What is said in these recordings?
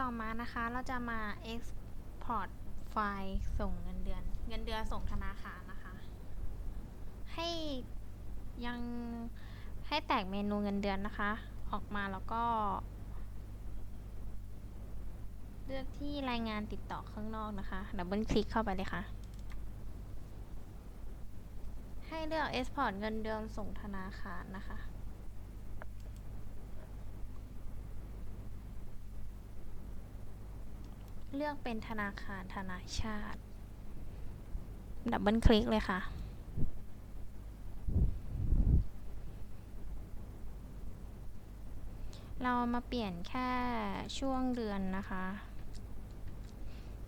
ต่อมานะคะเราจะมา export ไฟล์ส่งเงินเดือน เงินเดือนส่งธนาคารนะคะ ให้ยังให้แตกเมนูเงินเดือนนะคะ ออกมาแล้วก็ เลือกที่รายงานติดต่อข้างนอกนะคะดับเบิลคลิกเข้าไปเลยค่ะ ให้เลือก export เงินเดือนส่งธนาคารนะคะ เลือกเป็นธนาคารธนาชาติ ดับเบิลคลิกเลยค่ะ เรามาเปลี่ยนแค่ช่วงเดือนนะคะ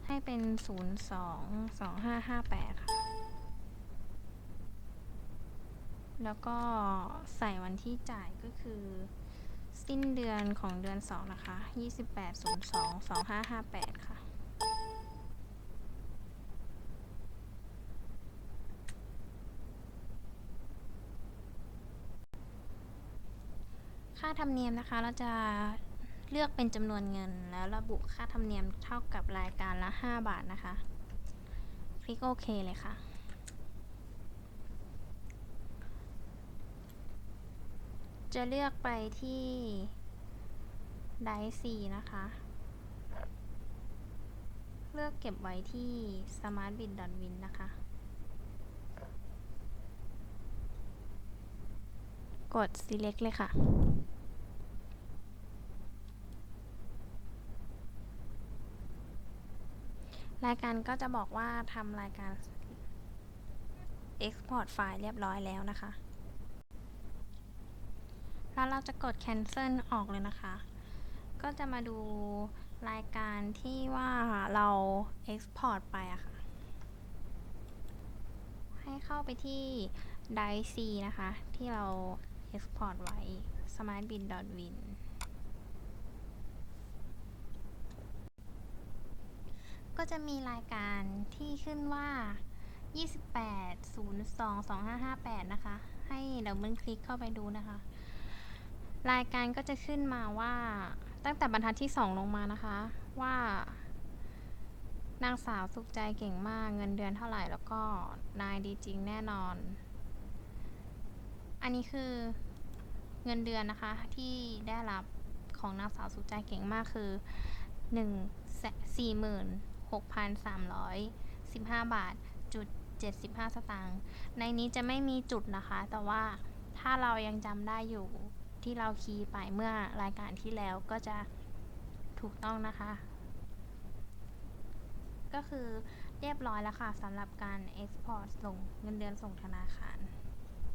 ให้เป็น 0 2 2 5 5 8 ค่ะ แล้วก็ใส่วันที่จ่ายก็คือ สิ้นเดือนของเดือน2นะคะ28 02 2558ค่ะค่าธรรมเนียมนะคะเราจะเลือกเป็นจำนวนเงิน แล้วระบุค่าธรรมเนียมเท่ากับรายการละ 5 บาทนะคะ คลิกโอเคเลยค่ะ จะเลือกไปที่ไดซีนะคะ เลือกเก็บไว้ที่ smartbit.win นะคะ กด select เลยค่ะรายการก็จะบอกว่าทำรายการ export ไฟล์เรียบร้อยแล้วนะคะ แล้วเราจะกด cancel ออกเลยนะคะ ก็จะมาดูรายการที่ว่าเรา export ไปอะค่ะ ให้เข้าไปที่ d i C นะคะ ที่เรา export ไว้ smartbin.win ก็จะมีรายการที่ขึ้นว่า 28 02 2558 นะคะ ให้ดับเบิลคลิกเข้าไปดูนะคะ รายการก็จะขึ้นมาว่าตั้งแต่บรรทัดที่ 2 ลงมานะคะว่า นางสาวสุขใจเก่งมากเงินเดือนเท่าไหร่แล้วก็นายดีจริงแน่นอน อันนี้คือเงินเดือนนะคะที่ได้รับของนางสาวสุขใจเก่งมากคือ 1 4 6 3 1 5 บาทจุด75 สตางค์ในนี้จะไม่มีจุดนะคะ แต่ว่าถ้าเรายังจำได้อยู่ ที่เราคีย์ไปเมื่อรายการที่แล้วก็จะถูกต้องนะคะ ก็คือเรียบร้อยแล้วค่ะสำหรับการ Export ส่งเงินเดือนส่งธนาคาร